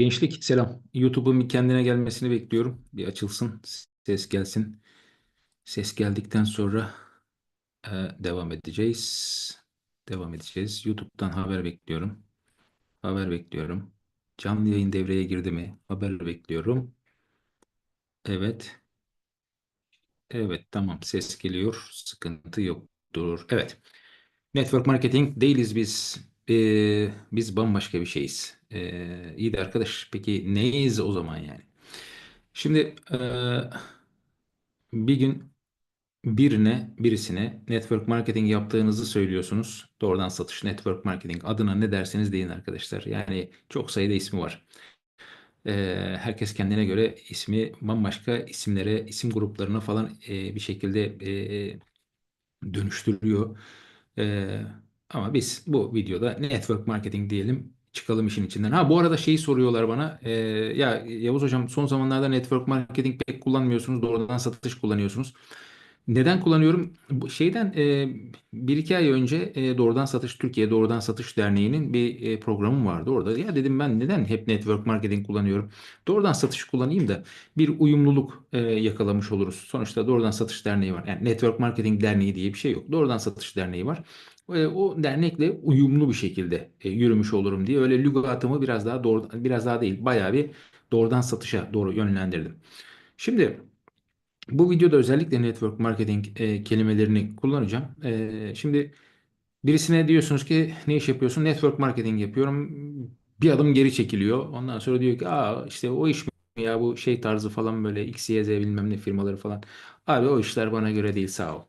Gençlik selam. YouTube'un bir kendine gelmesini bekliyorum. Bir açılsın, ses gelsin. Ses geldikten sonra e, devam edeceğiz. Devam edeceğiz. YouTube'dan haber bekliyorum. Haber bekliyorum. Canlı yayın devreye girdi mi? Haber bekliyorum. Evet. Evet tamam ses geliyor. Sıkıntı yoktur. Evet. Network marketing değiliz biz. Ee, biz bambaşka bir şeyiz. Ee, iyi de arkadaş peki neyiz o zaman yani? Şimdi eee, bir gün birine, birisine network marketing yaptığınızı söylüyorsunuz. Doğrudan satış, network marketing adına ne derseniz deyin arkadaşlar. Yani çok sayıda ismi var. Eee, herkes kendine göre ismi bambaşka isimlere, isim gruplarına falan eee, bir şekilde eee, dönüştürüyor. Eee, ama biz bu videoda network marketing diyelim. Çıkalım işin içinden. Ha bu arada şeyi soruyorlar bana. Eee, ya Yavuz hocam son zamanlarda network marketing pek kullanmıyorsunuz. Doğrudan satış kullanıyorsunuz. Neden kullanıyorum? Bu şeyden e, bir iki ay önce e, Doğrudan Satış Türkiye Doğrudan Satış Derneği'nin bir e, programı vardı orada. Ya dedim ben neden hep network marketing kullanıyorum? Doğrudan satış kullanayım da bir uyumluluk e, yakalamış oluruz. Sonuçta Doğrudan Satış Derneği var. Yani Network Marketing Derneği diye bir şey yok. Doğrudan Satış Derneği var. O dernekle uyumlu bir şekilde e, yürümüş olurum diye öyle lügatımı biraz daha doğru biraz daha değil bayağı bir doğrudan satışa doğru yönlendirdim. Şimdi bu videoda özellikle network marketing e, kelimelerini kullanacağım. E, şimdi birisine diyorsunuz ki ne iş yapıyorsun? Network marketing yapıyorum. Bir adım geri çekiliyor. Ondan sonra diyor ki aa işte o iş mi ya bu şey tarzı falan böyle X, Y, Z bilmem ne firmaları falan. Abi o işler bana göre değil sağ ol.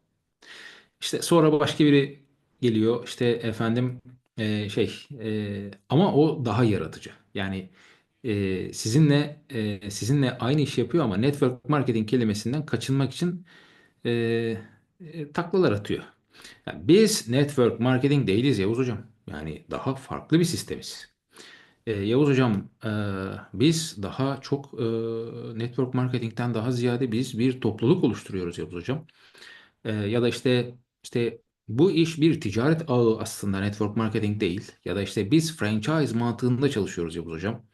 İşte sonra başka biri geliyor işte efendim e, şey e, ama o daha yaratıcı. Yani e, sizinle e, sizinle aynı iş yapıyor ama network marketing kelimesinden kaçınmak için e, e, taklalar atıyor. Yani biz network marketing değiliz Yavuz Hocam. Yani daha farklı bir sistemiz. E, Yavuz Hocam e, biz daha çok e, network marketingten daha ziyade biz bir topluluk oluşturuyoruz Yavuz Hocam. E, ya da işte işte bu iş bir ticaret ağı aslında network marketing değil. Ya da işte biz franchise mantığında çalışıyoruz Yavuz Hocam.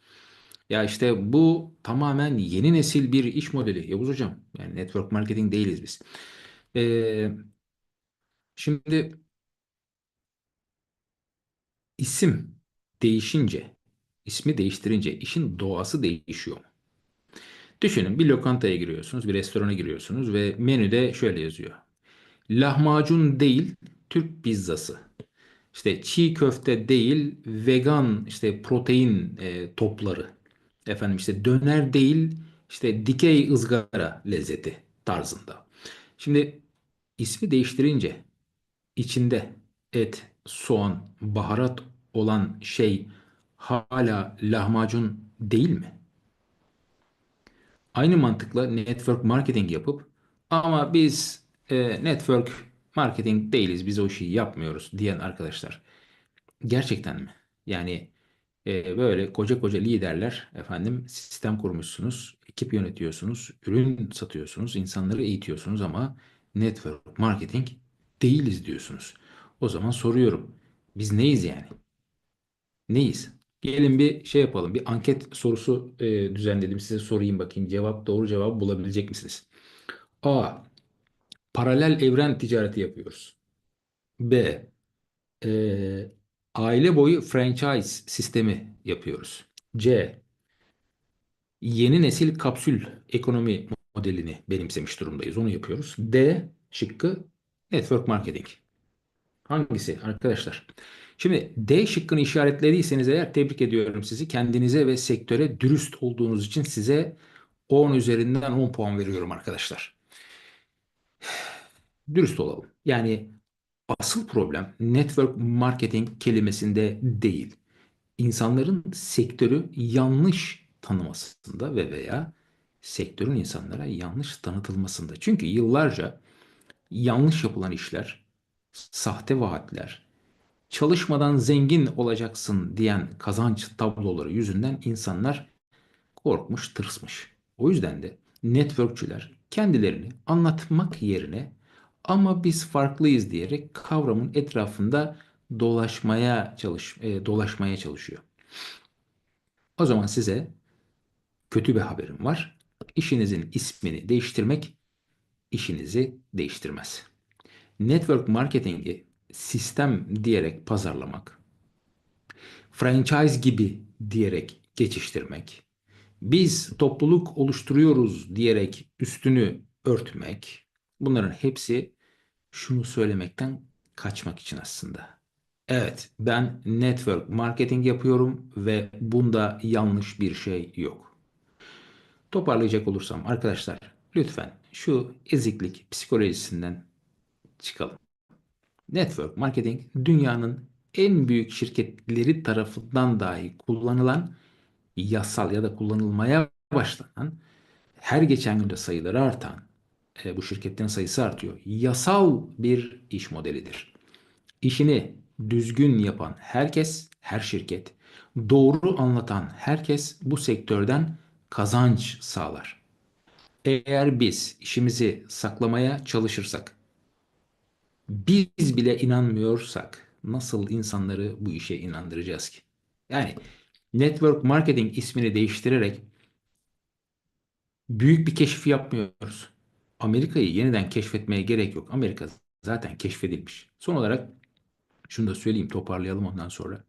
Ya işte bu tamamen yeni nesil bir iş modeli Yavuz Hocam. Yani network marketing değiliz biz. Ee, şimdi isim değişince, ismi değiştirince işin doğası değişiyor. Düşünün bir lokantaya giriyorsunuz, bir restorana giriyorsunuz ve menüde şöyle yazıyor. Lahmacun değil, Türk pizzası. İşte çiğ köfte değil, vegan işte protein e, topları. Efendim işte döner değil, işte dikey ızgara lezzeti tarzında. Şimdi ismi değiştirince içinde et, soğan, baharat olan şey hala lahmacun değil mi? Aynı mantıkla network marketing yapıp ama biz e, network marketing değiliz, biz o işi yapmıyoruz diyen arkadaşlar. Gerçekten mi? Yani e, böyle koca koca liderler efendim sistem kurmuşsunuz, ekip yönetiyorsunuz, ürün satıyorsunuz, insanları eğitiyorsunuz ama network marketing değiliz diyorsunuz. O zaman soruyorum. Biz neyiz yani? Neyiz? Gelin bir şey yapalım. Bir anket sorusu e, düzenledim. Size sorayım bakayım. Cevap doğru cevabı bulabilecek misiniz? A. Paralel evren ticareti yapıyoruz. B. e, aile boyu franchise sistemi yapıyoruz. C. Yeni nesil kapsül ekonomi modelini benimsemiş durumdayız. Onu yapıyoruz. D. Şıkkı network marketing. Hangisi arkadaşlar? Şimdi D şıkkını işaretlediyseniz eğer tebrik ediyorum sizi. Kendinize ve sektöre dürüst olduğunuz için size 10 üzerinden 10 puan veriyorum arkadaşlar. Dürüst olalım. Yani asıl problem network marketing kelimesinde değil. İnsanların sektörü yanlış tanımasında ve veya sektörün insanlara yanlış tanıtılmasında. Çünkü yıllarca yanlış yapılan işler, sahte vaatler, çalışmadan zengin olacaksın diyen kazanç tabloları yüzünden insanlar korkmuş, tırsmış. O yüzden de networkçüler kendilerini anlatmak yerine ama biz farklıyız diyerek kavramın etrafında dolaşmaya çalış e, dolaşmaya çalışıyor. O zaman size kötü bir haberim var. İşinizin ismini değiştirmek işinizi değiştirmez. Network marketingi sistem diyerek pazarlamak, franchise gibi diyerek geçiştirmek, biz topluluk oluşturuyoruz diyerek üstünü örtmek, bunların hepsi şunu söylemekten kaçmak için aslında. Evet, ben network marketing yapıyorum ve bunda yanlış bir şey yok. Toparlayacak olursam arkadaşlar lütfen şu eziklik psikolojisinden çıkalım. Network marketing dünyanın en büyük şirketleri tarafından dahi kullanılan yasal ya da kullanılmaya başlanan her geçen günde sayıları artan e, bu şirketlerin sayısı artıyor. Yasal bir iş modelidir. İşini düzgün yapan herkes, her şirket, doğru anlatan herkes bu sektörden kazanç sağlar. Eğer biz işimizi saklamaya çalışırsak, biz bile inanmıyorsak nasıl insanları bu işe inandıracağız ki? Yani network marketing ismini değiştirerek büyük bir keşif yapmıyoruz. Amerika'yı yeniden keşfetmeye gerek yok. Amerika zaten keşfedilmiş. Son olarak şunu da söyleyeyim toparlayalım ondan sonra.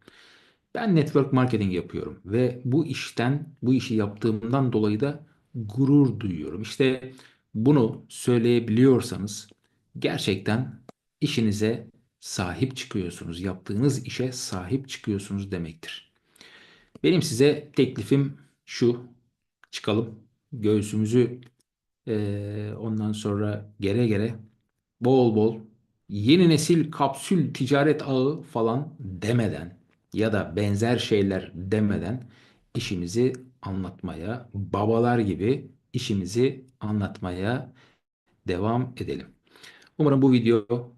Ben network marketing yapıyorum ve bu işten, bu işi yaptığımdan dolayı da gurur duyuyorum. İşte bunu söyleyebiliyorsanız gerçekten işinize sahip çıkıyorsunuz. Yaptığınız işe sahip çıkıyorsunuz demektir. Benim size teklifim şu. Çıkalım. Göğsümüzü e, ondan sonra gere gere bol bol yeni nesil kapsül ticaret ağı falan demeden ya da benzer şeyler demeden işimizi anlatmaya, babalar gibi işimizi anlatmaya devam edelim. Umarım bu video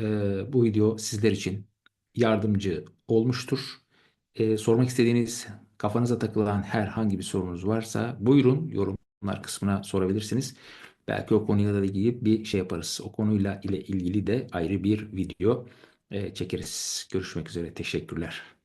e, bu video sizler için yardımcı olmuştur. E, sormak istediğiniz, kafanıza takılan herhangi bir sorunuz varsa buyurun yorumlar kısmına sorabilirsiniz. Belki o konuyla da ilgili bir şey yaparız. O konuyla ile ilgili de ayrı bir video e, çekeriz. Görüşmek üzere. Teşekkürler.